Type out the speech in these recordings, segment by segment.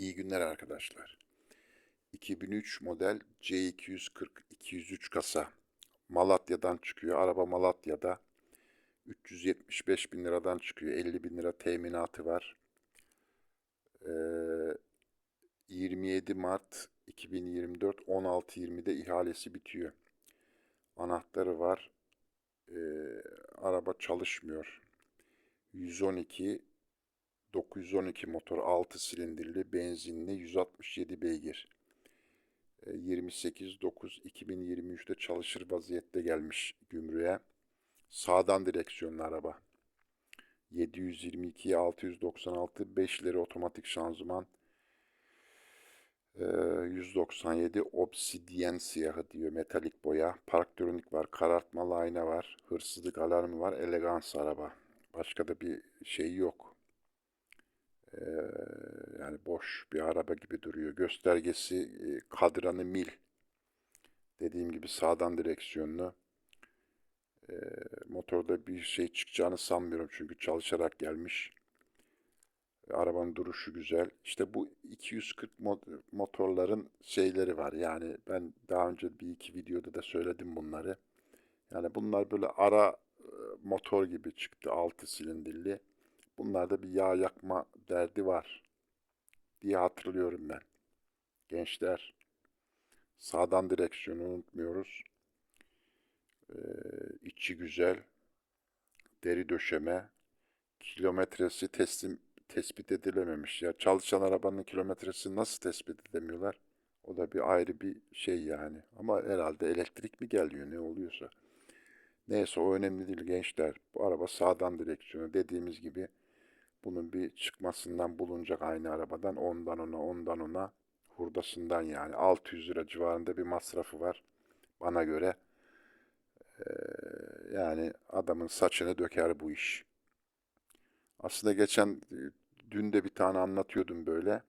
İyi günler arkadaşlar. 2003 model C240 203 kasa Malatya'dan çıkıyor. Araba Malatya'da 375 bin liradan çıkıyor. 50 bin lira teminatı var. Ee, 27 Mart 2024 16.20'de ihalesi bitiyor. Anahtarı var. Ee, araba çalışmıyor. 112 912 motor 6 silindirli benzinli 167 beygir. 28.9.2023'te çalışır vaziyette gelmiş gümrüğe. Sağdan direksiyonlu araba. 722 696 5 ileri otomatik şanzıman. Ee, 197 obsidyen siyahı diyor metalik boya. Parktronik var, karartmalı ayna var, hırsızlık alarmı var, elegans araba. Başka da bir şey yok. Ee, yani boş bir araba gibi duruyor. Göstergesi e, kadranı mil. Dediğim gibi sağdan direksiyonlu. Ee, motorda bir şey çıkacağını sanmıyorum çünkü çalışarak gelmiş. Arabanın duruşu güzel. İşte bu 240 mo- motorların şeyleri var. Yani ben daha önce bir iki videoda da söyledim bunları. Yani bunlar böyle ara e, motor gibi çıktı 6 silindirli. Bunlarda bir yağ yakma derdi var diye hatırlıyorum ben. Gençler sağdan direksiyonu unutmuyoruz. Ee, içi güzel. Deri döşeme. Kilometresi teslim tespit edilememiş. Ya çalışan arabanın kilometresini nasıl tespit edemiyorlar? O da bir ayrı bir şey yani. Ama herhalde elektrik mi geliyor ne oluyorsa. Neyse o önemli değil gençler. Bu araba sağdan direksiyonu dediğimiz gibi bunun bir çıkmasından bulunacak aynı arabadan ondan ona ondan ona hurdasından yani 600 lira civarında bir masrafı var bana göre. Ee, yani adamın saçını döker bu iş. Aslında geçen e, dün de bir tane anlatıyordum böyle.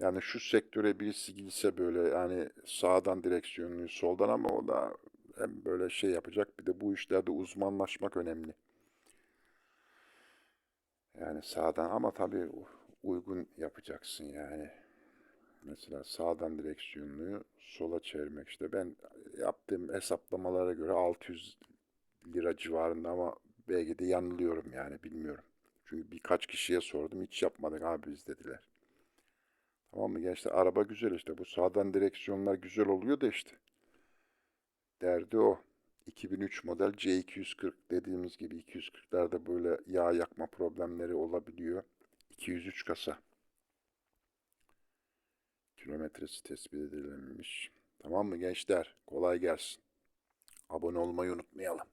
Yani şu sektöre birisi girse böyle yani sağdan direksiyonlu soldan ama o da hem böyle şey yapacak bir de bu işlerde uzmanlaşmak önemli. Yani sağdan ama tabii uygun yapacaksın yani. Mesela sağdan direksiyonluyu sola çevirmek işte ben yaptığım hesaplamalara göre 600 lira civarında ama belki de yanılıyorum yani bilmiyorum. Çünkü birkaç kişiye sordum hiç yapmadık abi biz dediler. Tamam mı gençler araba güzel işte bu sağdan direksiyonlar güzel oluyor da işte. Derdi o. 2003 model C240 dediğimiz gibi 240'larda böyle yağ yakma problemleri olabiliyor. 203 kasa. Kilometresi tespit edilememiş. Tamam mı gençler? Kolay gelsin. Abone olmayı unutmayalım.